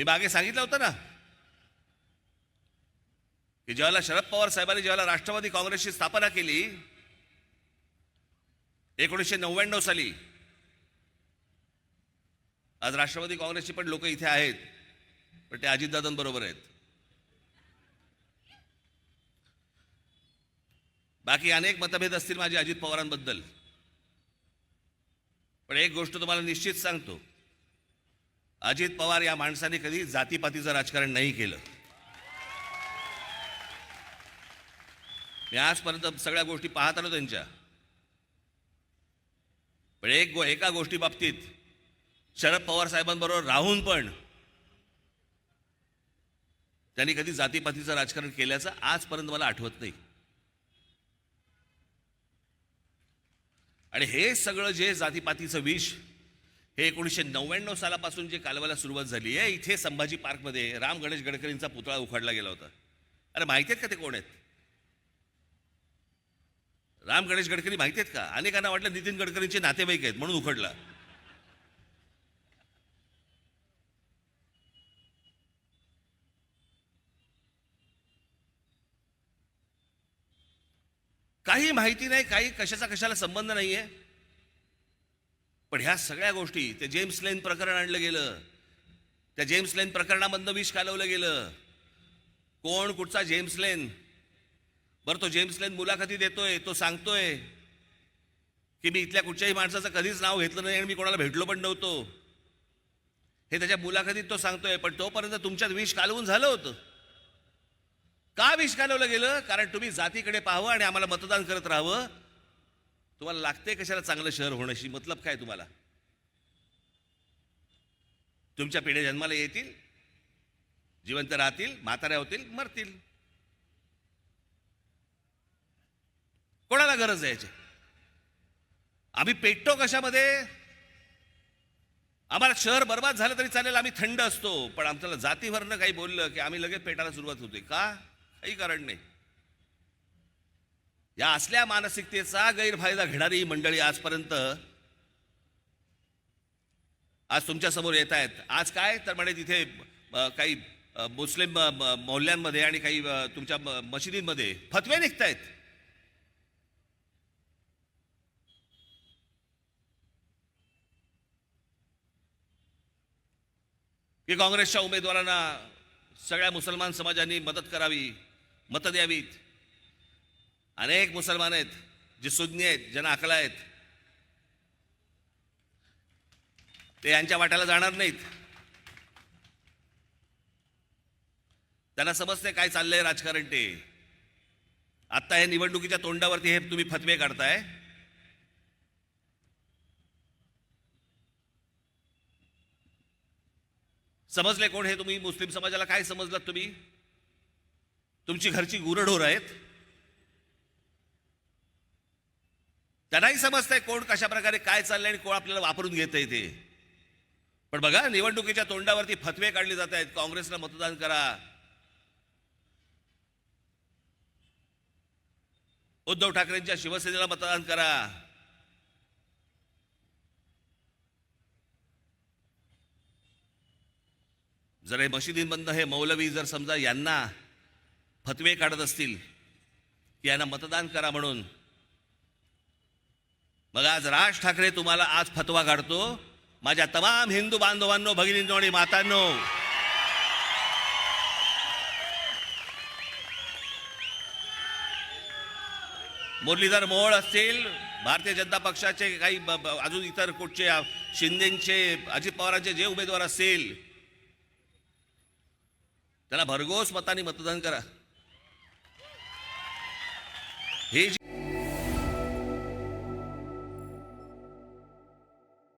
मी मागे सांगितलं होतं ना. की ज्यावेळेला शरद पवार साहेबांनी ज्यावेळेला राष्ट्रवादी काँग्रेसची स्थापना केली एकोणीसशे नव्याण्णव साली आज राष्ट्रवादी काँग्रेसची पण लोक इथे आहेत पण ते अजितदादांबरोबर आहेत. बाकी अनेक मतभेद असतील माझे अजित पवारांबद्दल. पण एक गोष्ट तुम्हाला निश्चित सांगतो अजित पवार या माणसाने कधी जातीपातीचं राजकारण नाही केलं. मी आजपर्यंत सगळ्या गोष्टी पाहत आलो त्यांच्या. पण एक गो एका गोष्टी बाबतीत शरद पवार साहेबांबरोबर राहून पण त्यांनी कधी जातीपातीचं राजकारण केल्याचं आजपर्यंत मला आठवत नाही. आणि हे सगळं जे जातीपातीचं विष हे एकोणीसशे नव्याण्णव सालापासून जे कालवायला सुरुवात झाली आहे इथे संभाजी पार्कमध्ये राम गणेश गडकरींचा पुतळा उखाडला गेला होता. अरे माहिती आहेत का ते कोण आहेत? राम गणेश गडकरी माहिती आहेत का? अनेकांना वाटलं नितीन गडकरींचे नातेवाईक आहेत म्हणून उखडला. काही माहिती नाही काही कशाचा कशाला संबंध नाहीये. पण ह्या सगळ्या गोष्टी ते जेम्स लेन प्रकरण आणलं गेलं. त्या जेम्स लेन प्रकरणामधनं विष कालवलं गेलं. कोण कुठचा जेम्स लेन बरं तो जेम्स लेन मुलाखती देतोय तो सांगतोय की मी इथल्या कुठच्याही माणसाचं कधीच नाव घेतलं नाही आणि मी कोणाला भेटलो पण नव्हतो. हे त्याच्या मुलाखतीत तो सांगतोय पण तोपर्यंत तुमच्यात विष कालवून झालं होतं. का विष कालवलं गेलं? कारण तुम्ही जातीकडे पाहावं आणि आम्हाला मतदान करत राहावं. तुम्हाला लागते कशाला चांगलं शहर होण्याशी? मतलब काय तुम्हाला? तुमच्या पिढ्या जन्माला येतील जिवंत राहतील म्हाताऱ्या होतील मरतील. कोणाला गरज आहे आम्ही पेटतो कशामध्ये? आम्हाला शहर बर्बाद झालं तरी चालेल आम्ही थंड असतो. पण आमच्याला जातीवरनं काही बोललं की आम्ही लगेच पेटायला सुरुवात होते. का? काही कारण नाही. या असल्या मानसिकतेचा गैरफायदा घेणारी ही मंडळी आजपर्यंत आज तुमच्यासमोर येत आहेत. आज काय? तर म्हणे तिथे काही मुस्लिम मोहल्ल्यांमध्ये आणि काही तुमच्या मशिदींमध्ये फतवे निघतायत. की काँग्रेसच्या उमेदवारांना सगळ्या मुसलमान समाजांनी मदत करावी मतं द्यावीत. अनेक मुसलमान आहेत जे सुज्ञ आहेत ज्यांना अकला आहेत. ते यांच्या वाट्याला जाणार नाहीत. त्यांना समजते काय चाललंय राजकारण ते. आत्ता या निवडणुकीच्या तोंडावरती हे तुम्ही फतवे काढताय. समजले कोण हे तुम्ही? मुस्लिम समाजाला काय समजलात तुम्ही? तुमची घरची गुरढोर आहेत. त्यांनाही समजतंय कोण कशा प्रकारे काय चाललंय आणि कोण आपल्याला वापरून घेत ते. पण बघा निवडणुकीच्या तोंडावरती फतवे काढले जात आहेत. काँग्रेसला मतदान करा. उद्धव ठाकरेंच्या शिवसेनेला मतदान करा. जर हे मशिदींमधनं हे मौलवी जर समजा यांना फतवे काढत असतील की यांना मतदान करा म्हणून मग आज राज ठाकरे तुम्हाला आज फतवा काढतो. माझ्या तमाम हिंदू बांधवांनो भगिनींनो आणि मातांनो. मुरलीधर मोहोळ असतील भारतीय जनता पक्षाचे काही अजून इतर कुठचे शिंदेचे अजित पवारांचे जे उमेदवार असतील त्याला भरघोस मताने मतदान करा. हे जे